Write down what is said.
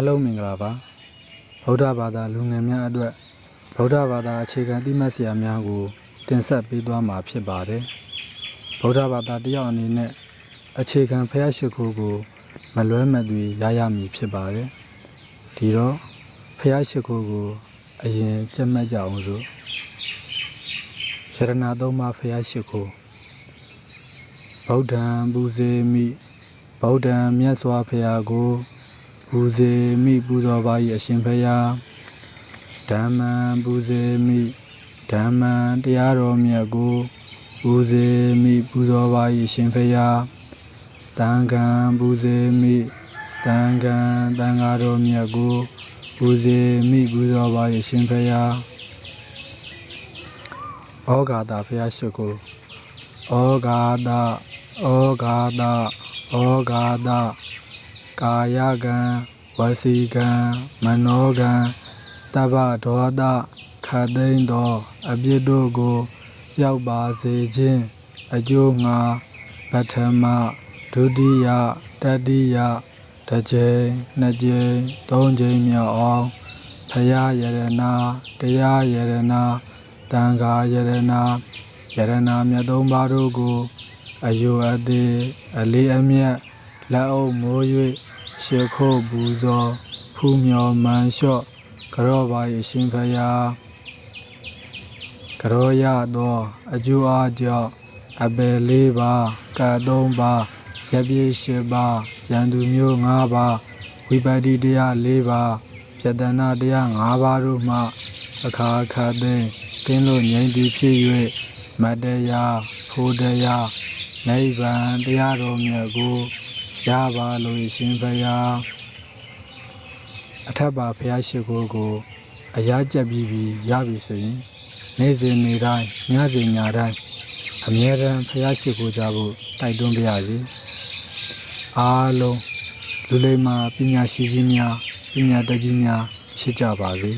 ္ဂပါဗုဒ္ဓဘာသာလူငယ်များအတွက်ဗုဒ္ဓဘာသာအခြေခံသိမှတ်စရာများကို တင်ဆက်ပေးသွားမှာဖြစ်ပါတယ်ဗုဒ္ဓဘာသာတစ်ယောက်အနေနဲ့အခြေခံဖျားရှိခိုးကို မလွဲမသွေရရမည်ဖြစ်ပါတယ်ဒီတော့ဖျားရှိခိုးကိုအရင်ကြက်မှတ်ကြအောင်စို့ယရနာသုံးပါးဖျားရှိခိုးဗုဒ္ဓံပူဇေမိဗုဒ္ဓံမြတ်စွာဘုရားကို ပူဇေမိပူဇော်ပါ၏အရှင်ဘုရားဓမ္မံပူဇေမိဓမ္မံတရားတော်မြတ်ကိုပူဇေမိပူဇော်ပါ၏အရှင်ဘုရားတန်ခံပူဇေမိတန်ခံတန်ဃာတော်မြတ်ကိုပူဇေမိပူဇော်ပါ၏အရှင်ဘုရားဩဃာတာဘုရားရှိခိုးဩဃာတာဩဃာတာဩဃာတာ ကာယကံဝစီကံမနောကံတပ္ပဒေါသခတ်သိမ်းသောအပြစ်တို့ကိုပျောက်ပါစေခြင်းအကျိုးငါပထမဒုတိယတတိယတစ်ကြိမ်နှစ်ကြိမ်သုံးကြိမ်မြောက်အောင်ဖရာယရနာတရားယရနာတန်ခါယရနာယရနာမြတ်သုံးပါးတို့ကိုအယုအသေးအလေးအမြတ်လက်အုပ်မိုး၍ ရှ िख ုတ်ပူဇော်ဖူးမြော်မှန်လျှော့ကြောပါ၏ရှင်ဖရာကြောရသော အကျိုးအားကြောင့်အပယ်လေးပါးကတ်သုံးပါးရပ်ပြေး၈ပါးရန်သူမျိုး၅ပါးဝိပတ္တိတရား၄ပါးပြတနာတရား၅ပါးတို့မှအခါခါသိမ်းကင်းလို့ငြိမ်းတည်ဖြစ်၍မတ္တရားဖို့တရားနိဗ္ဗာန်တရားတော်မြတ်ကို ရပါလို့ရှင်ဖရာအထက်ပါဖရာရှိခိုးကိုအရာကြက်ပြီးပြီးရပြီဆိုရင်နေ့စဉ်နေ့တိုင်းညစဉ်ညတိုင်းအမြဲတမ်းဖရာရှိခိုးကြဖို့တိုက်တွန်းပါရစေအားလုံးလူလိမ္မာပညာရှိကြီးများပညာတတ်ကြီးများဖြစ်ကြပါစေ